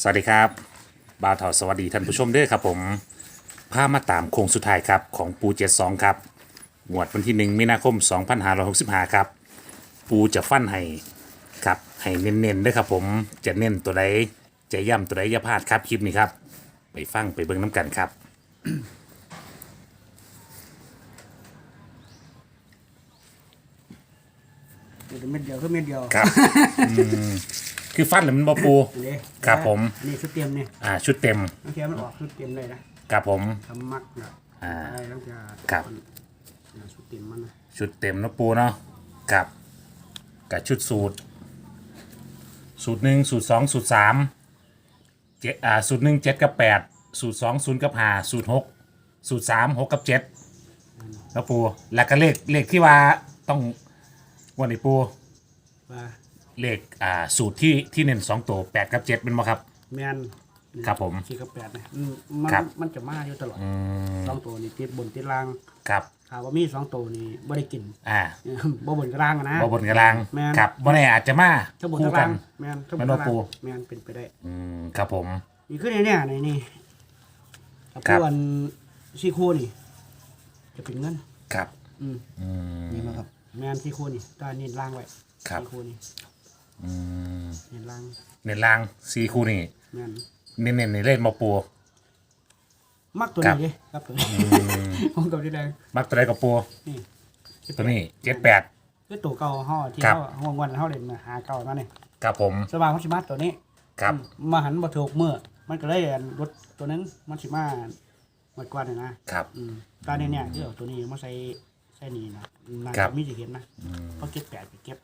สวัสดีครับบ่าวถอดสวัสดีท่านผู้ชมด้วยครับผมพามาตามโค้งสุดท้ายครับของปูเจ็ดสองครับงวดวันที่หนึ่งมีนาคม2565ครับ ปูจะฟันให้ครับให้เน้นๆด้วยครับผมจะเน้นตัวใดจะย่ำตัวใดอย่าพลาดครับคลิปนี้ครับ ไปฟังไปเบิ่งน้ำกันครับเดี๋ยวเม็ดเดียวก็เม็ดเดียวครับอืม คือฟันหรือมันบอปูอันนี้ครับผมอันนี้ชุดเตรียมเนี่ยอ่า ชุดเต็มบางทีมันออกชุดเตรียมเลยนะครับผม ทำมักนะอ่าอะไรแล้วจะครับอ่าชุดเตรียมมันนะชุดเต็มเนาะปูเนาะกับกับชุดสูตร สูตรหนึ่งสูตรสองสูตรสามเจ็ดอ่าสูตรหนึ่งเจ็ดกับแปดสูตรสองศูนย์กับห้าสูตรหกสูตรสามหกกับเจ็ดแล้วปูแล้วก็เลขเลขที่ว่าต้องวันนี้ปูว่า เลขอ่าสูตรที่ที่เน้นสองตัวแปดกับเจ็ดเป็นไหมครับ แมนครับผมสี่กับแปดนะอืมมันครับ มันจะมาอยู่ตลอดอืมสองตัวนี่ติดบนติดล่างครับข่าวว่ามีสองตัวนี่บ่ได้กิน อ่าเออบ่บนกับล่างอะนะบอบนกระลางแม่น ครับบ่แน่อาจจะมาถ้าบนคู่กับกัล่าน งแมนถ้าบแม่นนกับบ่ล่างปู่แมนเป็นไปได้ อืมครับผม นี่คือในเนี่ยในนี่กับครับผู้อันซี่คู่นี่ จะเป็นเงิน ครับอืมอืม นี่มาครับ แมนซี่คู่นี่ตาเน้นล่างไว้ครับ ซี่คู่นี่อืม เน้นล่างเน้นล่างซีคู่นี่แมนเน้นเน้นในเล่นมาปูมักตัวครันี้บดิครับตัวนี้ผมกับที่แดงมักตัวใดกับปูนี่ตัวนี้เจ็ดแปด คือตัวเก่าห่อที่ครับ เขาห่วงวันเขาเล่นมาหาเก่ามาเนี่ยครับผมสว่างมันสิมาตัวนี้ครับอืมมาหันมาถูกเมื่อมันก็เลยอันรถตัวนั้นมันสิมาหมดกว่าเนี่ยนะครับ อืมตอนนี้เนี่ยคือเอาตัวนี้มาใส่ใส่นี่นะนาครับจะมีสิเห็นนะเพราะเก็บแปดไปเก็บ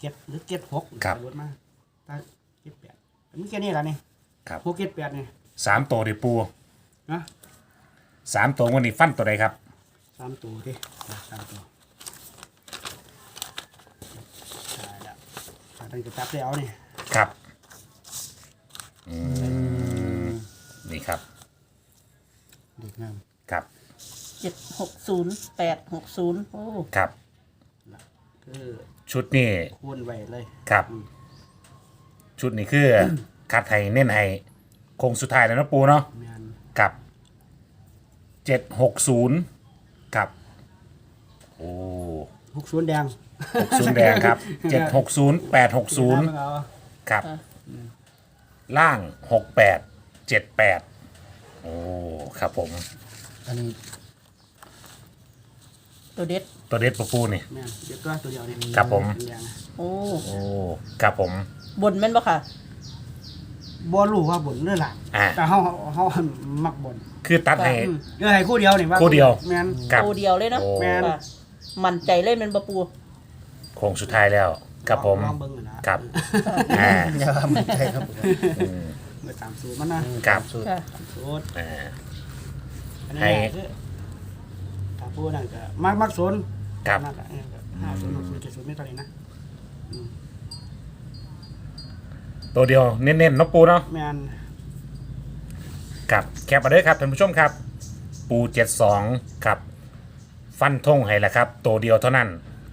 เก็บหรือเก็บหกครับ รถมาตาเก็บแปดมีแค่นี้แหละนี่ครับหกเก็บแปดนี่สามตัวดิปูนะสามตัววันนี้ฟันตัวใดครับสามตัวดิสามตัวใช่แล้วตอนนี้ก็จับได้เอานี่ครับอืมนี่ครับเด็กงามครับเจ็ดหกศูนย์แปดหกศูนย์โอ้ครับ คือ ชุดนี้คูณไว้เลยครับชุดนี้คือคัดให้เน้นให้โคงสุดท้ายแล้วเนาะปูเนาะแมนกับเจ็ดหกศูนย์กับโอ้หกศูนย์แดงหกศูนย์แดงครับเจ็ดหกศูนย์แปดหกศูนย์ เอาครับ ล่างหกแปดเจ็ดแปดโอ้ ครับผม อันนี้ตัวเด็ด ตัวเด็ดปะปูนี่ แม่นเดี๋ยวตัวตัวเดียวนี่ครับผมเป็นแดงโอ้โอ้ครับผม บนแม่นบ่ค่ะ บ่รู้ว่าบ่นเรื่องหลังอ่า แต่เฮาเฮามักบ่นคือตัดให้ อืมเออให้คู่เดียวนี่ว่าคู่เดียว แม่นกับ ตัวเดียวเลยเนาะโอ้แม่นค่ะมั่นใจเล่นเป็นบะปู โค้งสุดท้ายแล้วครับผม ลองเบิ่งกันนะครับ อ่าอย่ามันใจครับเมื่อตามสูตรมันนะครับค่ะ ตามสูตรอ่า อันนี้ให้ คือถ้าพูดนั่นก็มักมักศูนย์ ครับมักอะเออก็ห้าศูนย์หกศูนย์เจ็ดศูนย์ไม่เท่าไหร่นะตัวเดียวเน้นๆเนาะปูเนาะ แม่นครับแคปมาเลยครับท่านผู้ชมครับ ปูเจ็ดสองครับ ฟันธงให้แหละครับ ตัวเดียวเท่านั้น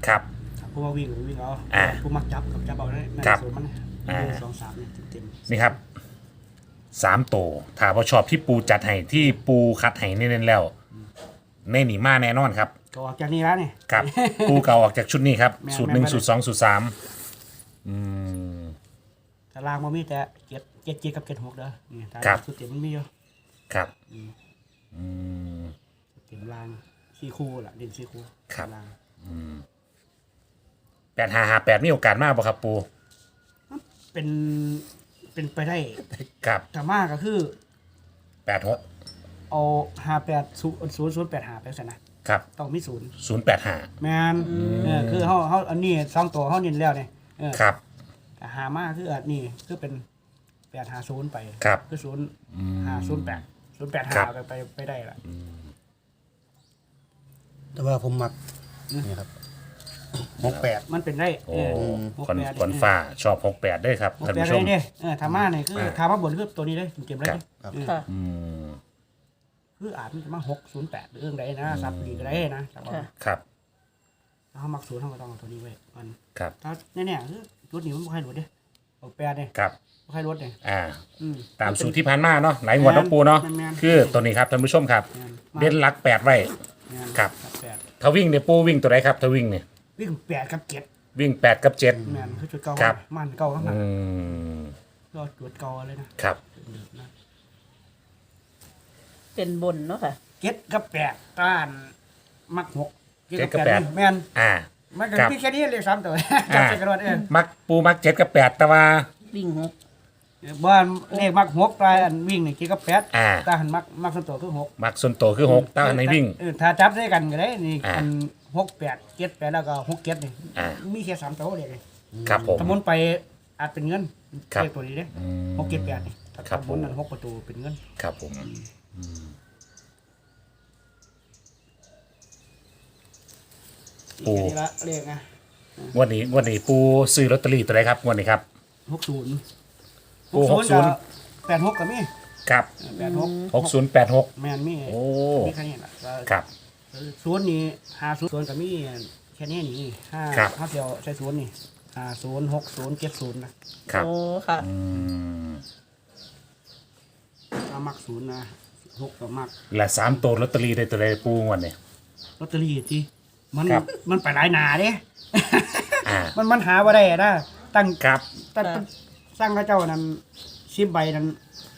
ครับถ้าผู้ว่าวิ่งก็วิ่งเอาอ่าผู้มักจับกับจับเอาได้นั่นครับสูตรมันอ่าหนึ่งสองสามเนี่ยเต็มๆนี่ครับสามตัวถ้าพอชอบที่ปูจัดให้ที่ปูคัดให้เน้นๆแล้วในหนีมาแน่นอนครับ ก็ออกจากนี้แล้วนี่ ครับ ปูเก่าออกจากชุดนี้ครับ แม่นสูตรหนึ่งแม่น สูตรสองสูตรสามอืม ตารางมันมีแต่เจ็ดเจ็ดเจ็ดกับเจ็ดหกเด้อนี่ตาครัราบงสุดเต็มมันมีอยู่ครับอืมเต็มรางสี่คู่ล่ะเด่นสี่คู่ครับ ตารางแปดห้าห้าแปดมีโอกาสมากป่ะครับปูเป็นเป็นไปได้ครับแต่มากก็คือแปดหกเอาห้าแปดศูนย์ศูนย์ศูนย์แปดห้าไปซะนะ ครับต้องมีศูนย์ศูนย์แปดห้า แมนเออคือเขาเขาอันนี้สองตัวเขาเน้นแล้วเนี่ยเออครับ แต่หามากคืออันนี้คือเป็นแปดหาศูนย์ไปครับ คือศูนย์ห้าศูนย์แปดศูนย์แปดครัห้าบ ไปไปไปได้ละแต่ว่าผมมักนี่ครับหกแปด มันเป็นได้โอ้เออหกคนแปดคนฟ้าชอบหกแปดด้วยครับหกท่านแปดผู้ชเลมยเนี่ยเออธรรมะเนี่ยคืออ่าธรรมะบนคือตัวนี้เลยเก็บไว้ครับเลยเออ ค่ะ อืม คืออาจมันจะมาหกศูนย์แปดหรือเรื่องใดนะซับดีก็ได้นะแต่ว่าค่ะครับถ้าเขามักศูนย์เขาก็ต้องเอาตัวนี้ไว้ก่อนครับถ้าเนี่ยๆคือจุดนี้มันไม่ค่อยหลุดเด้หกแปดเนี่ยครับบ่ใครรถเนี่ยอ่าอืมตามสูตรที่ผ่านมาเนาะหลายงวดเนาะปูเนาะแม่นๆคือตัวนี้ครับท่านผู้ชมครับแม่นมาเด่นหลักแปดไว้แม่นครับแปดถ้าวิ่งเนี่ยปูวิ่งตัวไหนครับถ้าวิ่งเนี่ยวิ่งแปดกับเจ็ดวิ่งแปดกับเจ็ดแม่นคือจุดเก่าครับมันเก่าข้างหลังอืมก็จุดเก่าเลยนะครับ เป็นบนเนาะค่ะเจ็ดกับแปดต้านมักหกเจ็ดกับแปด นี่แม่นอ่า มันก็ครับมีแค่นี้เลยสามตัวจับใส่กระโดดเองมักปูมักเจ็ดกับแปดแต่ว่า วิ่งหกบ้านเลขมักหกปลายอันวิ่งนี่เจ็ดกับแปดอ่า ตาหันมักมักส่วนตัวคือหกมักส่วนตัวคือหกแต่ว่าในวิ่ง เออถ้าจับได้กันก็ได้นี่อ่าอันหกแปดเจ็ดแปดแล้วก็หกเจ็ดนี่อ่ามีแค่สามตัวเลยเลยครับผมสมมติไปอาจเป็นเงินครับเลขตัวนี้เด้อืมหกเจ็ดแปดนี่ถ้าครับสมมมตินั้นหกประตูเป็นเงิน ครับผม โอ้นี่แค่นี้ละเลขนะงวันนี้งวันนี้ปูซื้อลอตเตอรี่ตัวไหนครับงวันนี้ครับ หกศูนย์โอ้60แปดหกก็มีครับแปดหกหกศูนย์แปดหกแม่นมีโอ้มีแค่นี้แหละก็ครับ ศูนย์นี่ห้าศูนย์ศูนย์ก็มีแค่นี้นี่ห้าครับ ห้าเดียวใช้ศูนย์นี่ห้าศูนย์หกศูนย์เจ็ดศูนย์นะครับโอ้ค่ะ อืมถ้ามักศูนย์นะ หกก็มักและสามตัวลอตเตอรี่ได้ตัวไหนปูงวันนี้ลอตเตอรี่ที่มันครับ มันไปหลายหนาเด้ อ่า มันมันหาว่าได้นะตั้งครับ ตั้งครับสร้างพระเจ้านั้นชิบใบนั้น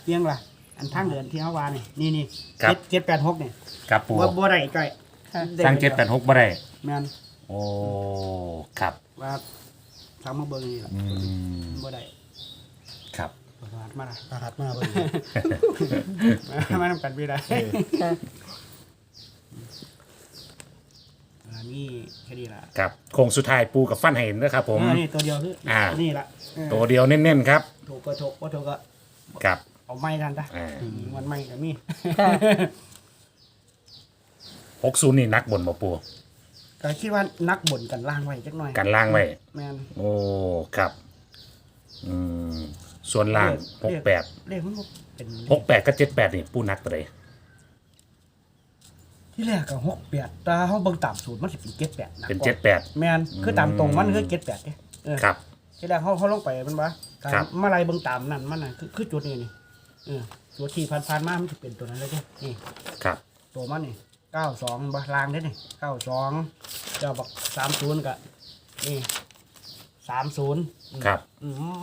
เพียงละอันทางเดินที่เฮาวานี่นี่นี่ครับ เจ็ดเจ็ดแปดหกนี่ครับปูบ่บ่ได้ใกล้ค่ะสร้างเจ็ดแปดหกบ่ได้ แม่นโอ้ ครับ ว่าทางมาเบิ่งนี่ล่ะอืม บ่ได้ครับ ประมาทมาละรหัสมากเลยมาทำกันไม่ได้ค่ะอันนี้แค่นี้ละครับโค้งสุดท้ายปูกับฟันเห็นนะครับผมเออนี่ตัวเดียวคืออ่านี่ละเออตัวเดียวเน้นๆครับถูกก็ถูกว่าถูกก็ครับเอาไม้ทันจ้ะอ่ามันไม้ก็มีค่ะหกศูนย์นี่นักบนมาปูก็คิดว่านักบ่นกันล่างไว้จักหน่อย กันล่างไว้แม่นโอ้ ครับ อืม ส่วนล่างหกแปดเลขมันบ่เป็นหกแปดกับเจ็ดแปดนี่ปูนักตัวใดที่แรกก็หกแปดแต่เฮาเบิ่งตามสูตรมันสิเป็นเจ็ดแปดนะเป็นเจ็ดแปดแม่นคือตามตรงมันคือเจ็ดแปดเด้เออครับ ที่แรกเขาเขาลงไปมันว่าการครับมาไล่เบิ่งตามนั่นมันน่ะคือคือจุดนี้นี่เออตัวที่ผ่านผ่านๆมามันจะเป็นตัวนั้นเลยเด้นี่ครับ ตัวมันนี่เก้าสองบลางเด้นี่เก้าสองเจ้าบอกสามศูนย์กะนี่ สามศูนย์ครับ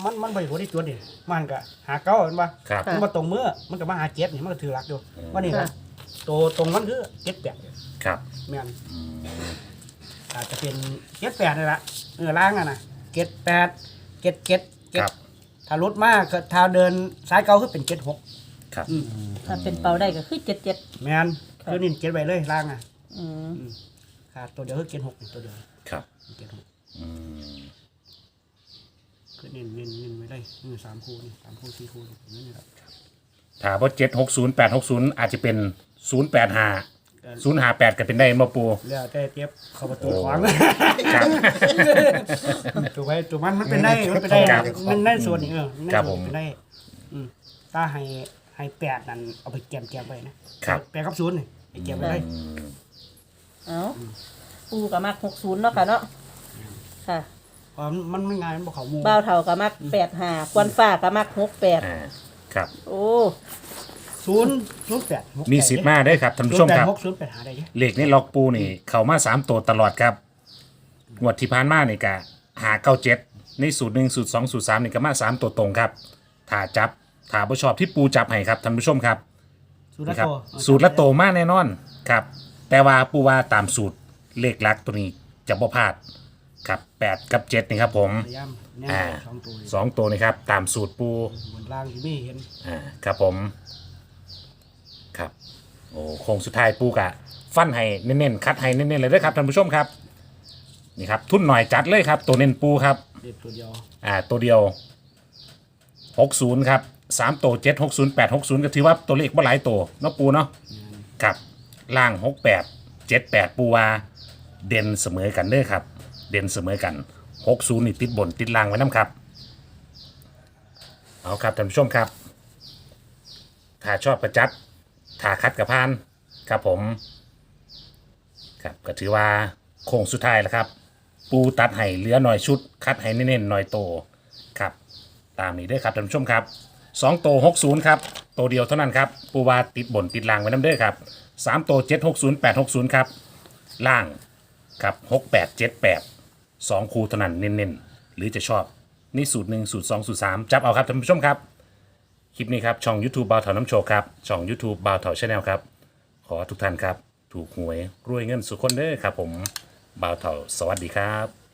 มันมันไปหัวที่ตัวนี่มันก็หาเก้าเห็นปะครับ มันมาตรงเมื่อมันก็มาหาเจ็ดนี่มันก็ถือหลักอยู่ว่านี่ค่ะนะตัวตรงมันคือเจ็ดแปดครับแม่นอาจจะเป็นเจ็ดแปดนี่ละเออล่างอะนะเจ็ดแปดเจ็ดเจ็ดเจ็ดครับถ้ารถมากก็ถ้าเดินสายเก่าคือเป็นเจ็ดหกครับถ้าเป็นเป่าได้ก็คือเจ็ดเจ็ด แมนคือนี่เจ็ดไปเลยล่างอะอืมขาดตัวเดียวคือเจ็ดหกตัวเดียวครับ เจ็ดหกอืมคือเน้นเน้นเน้นไว้เลยนี่สามคู่นี่สามคู่สี่คู่นี่นี่แหละถ้าว่าเจ็ดหกศูนย์แปดหกศูนย์อาจจะเป็นศูนย์แปดห้าศูนย์ห้าแปดก็เป็นได้มาปูแล้วแต่เจ็บเข้าประตูโอ้ขวางครับถูกไหมถูกมันมันเป็นได้มันเป็นได้ครับมันได้ส่วนนี้เออมันได้ครับส่วนผมเป็นได้อืมถ้าให้ให้แปดนั่นเอาไปแกมแกมไปนะครับแปดกับศูนย์นี่ไปแกมไปได้อืมเอาปูกับมักหกศูนย์เนาะค่ะเนาะค่ะ เพราะมันมันง่ายมันบอกเขาหมูบ้าวเท่ากับมักแปดห้าควันฟ้ากับมักหกแปดอ่าครับ โอ้ ศูนย์ศูนย์แปดหกมีสิทธิ์มาได้อครับท่านศูผู้ชนมย์แปดครับหกศูนย์แปดหาได้เยอะเลขในล็อกปูนี่ เข้ามาสามตัวตลอดครับงวดที่ผ่านมานี่กะหาเก้าเจ็ดในสูตรหนึ่งสูตรสองสูตรสามนี่ก็มาสามตัวตรงครับถ้าจับถ้าผู้ชอบที่ปูจับให้ครับท่านผู้ชมครับศูนย์ละนี่ครับ โตสูตรละโตมากแน่นอนครับ แต่ว่าปูว่าตามสูตรเลขลักตัวนี้จะบ่พลาด ครับแปดกับเจ็ดนี่ครับผม พยายามแน่อ่า สองตัวเลยสองตัวนี่ครับ ตามสูตรปูบนล่างที่ไม่เห็นอ่าครับผม ครับ โอ้โค้งสุดท้ายปูกะ ฟันให้เน้นๆคัดให้เน้นๆเลยเด้วยครับท่านผู้ชมครับ นี่ครับ ทุนหน่อยจัดเลยครับ ตัวเน้นปูครับ เด็ดตัวเดียวอ่าตัวเดียวหกศูนย์ครับสามตัวเจ็ดหกศูนย์แปดหกศูนย์ก็ถือว่าตัวเลขบ่หลายตัวเนาะปูเนาะครับล่างหกแปดเจ็ดแปดปูว่าเด่นเสมอกันเด้อครับ เด่นเสมอกันหกศูนย์นี่ติดบนติดล่างไว้น้ำครับ เอาครับท่านผู้ชมครับ ถ้าชอบประจัดถ้าคัดกับพานครับผม ครับก็ถือว่าโค้งสุดท้ายแล้วครับ ปูตัดให้เหลือหน่อยชุด คัดให้เน้นๆหน่อยโตครับ ตามนี้ด้อครับท่านผู้ชมครับสองโตหกศูนย์ครับโตเดียวเท่านั้นครับปูวาติดบนติดล่างไว้น้ำเด้อครับสามโตเจ็ดหกศูนย์แปดหกศูนย์ครับล่างครับหกแปดเจ็ดแปด สองคูเท่านั้นเน้นๆ หรือจะชอบ นี่สูตรหนึ่งสูตรสองสูตรสามจับเอาครับท่านผู้ชมครับ คลิปนี้ครับ ช่อง YouTube บาวเถาน้ำโชว์ครับ ช่อง YouTube บาวเถาชาแนลครับ ขอทุกท่านครับ ถูกหวยรวยเงินสุขคนเด้อครับผมบาวเถาสวัสดีครับ